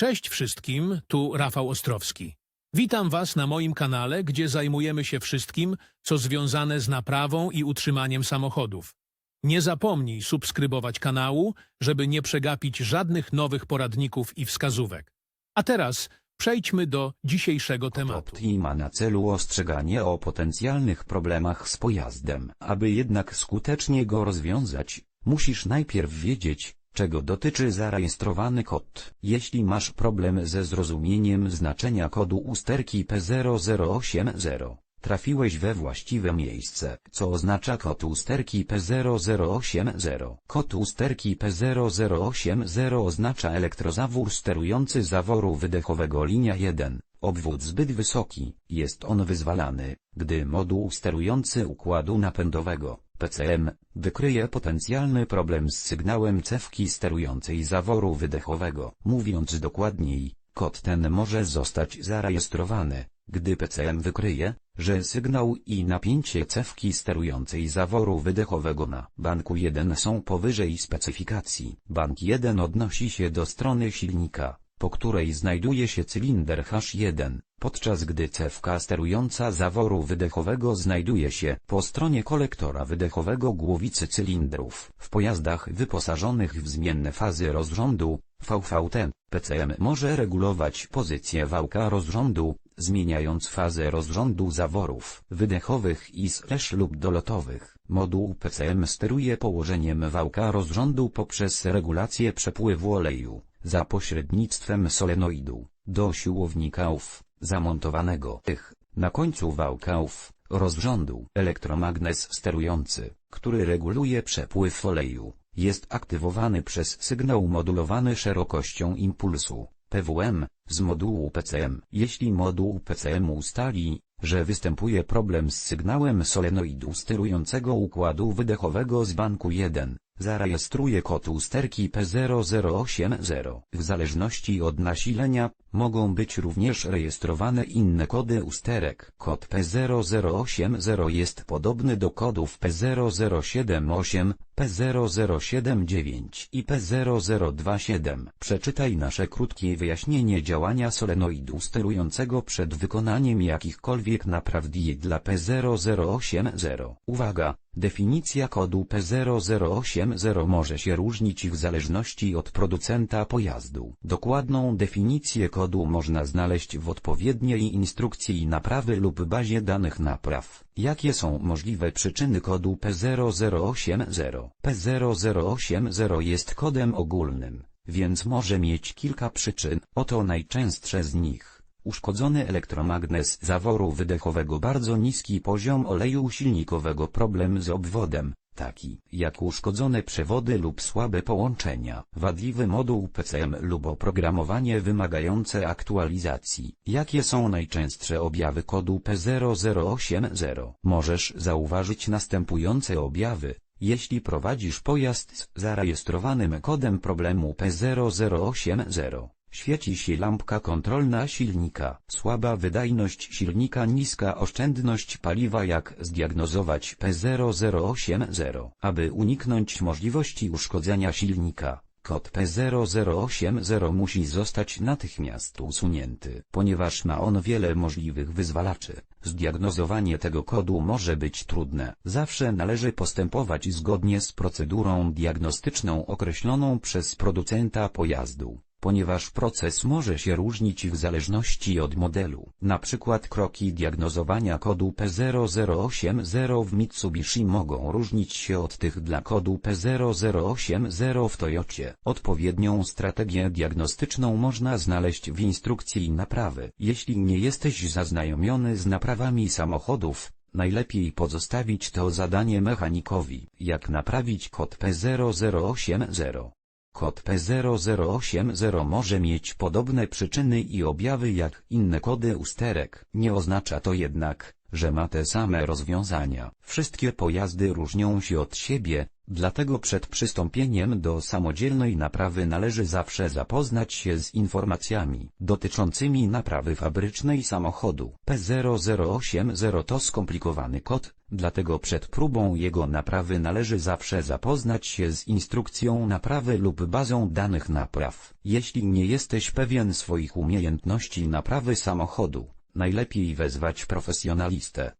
Cześć wszystkim, tu Rafał Ostrowski. Witam Was na moim kanale, gdzie zajmujemy się wszystkim, co związane z naprawą i utrzymaniem samochodów. Nie zapomnij subskrybować kanału, żeby nie przegapić żadnych nowych poradników i wskazówek. A teraz przejdźmy do dzisiejszego tematu. Opti ma na celu ostrzeganie o potencjalnych problemach z pojazdem. Aby jednak skutecznie go rozwiązać, musisz najpierw wiedzieć, czego dotyczy zarejestrowany kod. Jeśli masz problem ze zrozumieniem znaczenia kodu usterki P0080, trafiłeś we właściwe miejsce, co oznacza kod usterki P0080. Kod usterki P0080 oznacza elektrozawór sterujący zaworu wydechowego linia 1. Obwód zbyt wysoki, jest on wyzwalany, gdy moduł sterujący układu napędowego, PCM, wykryje potencjalny problem z sygnałem cewki sterującej zaworu wydechowego. Mówiąc dokładniej, kod ten może zostać zarejestrowany, gdy PCM wykryje, że sygnał i napięcie cewki sterującej zaworu wydechowego na banku 1 są powyżej specyfikacji. Bank 1 odnosi się do strony silnika, po której znajduje się cylinder H1, podczas gdy cewka sterująca zaworu wydechowego znajduje się po stronie kolektora wydechowego głowicy cylindrów. W pojazdach wyposażonych w zmienne fazy rozrządu, VVT, PCM może regulować pozycję wałka rozrządu, zmieniając fazę rozrządu zaworów wydechowych i slash lub dolotowych. Moduł PCM steruje położeniem wałka rozrządu poprzez regulację przepływu oleju, za pośrednictwem solenoidu, do siłowników, zamontowanego tych, na końcu wałków, rozrządu. Elektromagnes sterujący, który reguluje przepływ oleju, jest aktywowany przez sygnał modulowany szerokością impulsu, PWM, z modułu PCM. Jeśli moduł PCM ustali, że występuje problem z sygnałem solenoidu sterującego układu wydechowego z banku 1, zarejestruje kod usterki P0080. W zależności od nasilenia, mogą być również rejestrowane inne kody usterek. Kod P0080 jest podobny do kodów P0078, P0079 i P0027. Przeczytaj nasze krótkie wyjaśnienie działania solenoidu sterującego przed wykonaniem jakichkolwiek napraw dla P0080. Uwaga! Definicja kodu P0080 może się różnić w zależności od producenta pojazdu. Dokładną definicję kodu można znaleźć w odpowiedniej instrukcji naprawy lub bazie danych napraw. Jakie są możliwe przyczyny kodu P0080? P0080 jest kodem ogólnym, więc może mieć kilka przyczyn, oto najczęstsze z nich. Uszkodzony elektromagnes zaworu wydechowego bardzo niski poziom oleju silnikowego problem z obwodem, taki jak uszkodzone przewody lub słabe połączenia, wadliwy moduł PCM lub oprogramowanie wymagające aktualizacji. Jakie są najczęstsze objawy kodu P0080? Możesz zauważyć następujące objawy. Jeśli prowadzisz pojazd z zarejestrowanym kodem problemu P0080, Świeci się lampka kontrolna silnika. Słaba wydajność silnika Niska oszczędność paliwa Jak zdiagnozować P0080 Aby uniknąć możliwości uszkodzenia silnika, kod P0080 musi zostać natychmiast usunięty. Ponieważ ma on wiele możliwych wyzwalaczy, zdiagnozowanie tego kodu może być trudne. Zawsze należy postępować zgodnie z procedurą diagnostyczną określoną przez producenta pojazdu ponieważ proces może się różnić w zależności od modelu. Na przykład kroki diagnozowania kodu P0080 w Mitsubishi mogą różnić się od tych dla kodu P0080 w Toyocie. Odpowiednią strategię diagnostyczną można znaleźć w instrukcji naprawy. Jeśli nie jesteś zaznajomiony z naprawami samochodów, Najlepiej pozostawić to zadanie mechanikowi, jak naprawić kod P0080. Kod P0080 może mieć podobne przyczyny i objawy jak inne kody usterek. Nie oznacza to jednak, że ma te same rozwiązania. Wszystkie pojazdy różnią się od siebie, dlatego przed przystąpieniem do samodzielnej naprawy należy zawsze zapoznać się z informacjami dotyczącymi naprawy fabrycznej samochodu. P0080 to skomplikowany kod, dlatego przed próbą jego naprawy należy zawsze zapoznać się z instrukcją naprawy lub bazą danych napraw. Jeśli nie jesteś pewien swoich umiejętności naprawy samochodu, najlepiej wezwać profesjonalistę.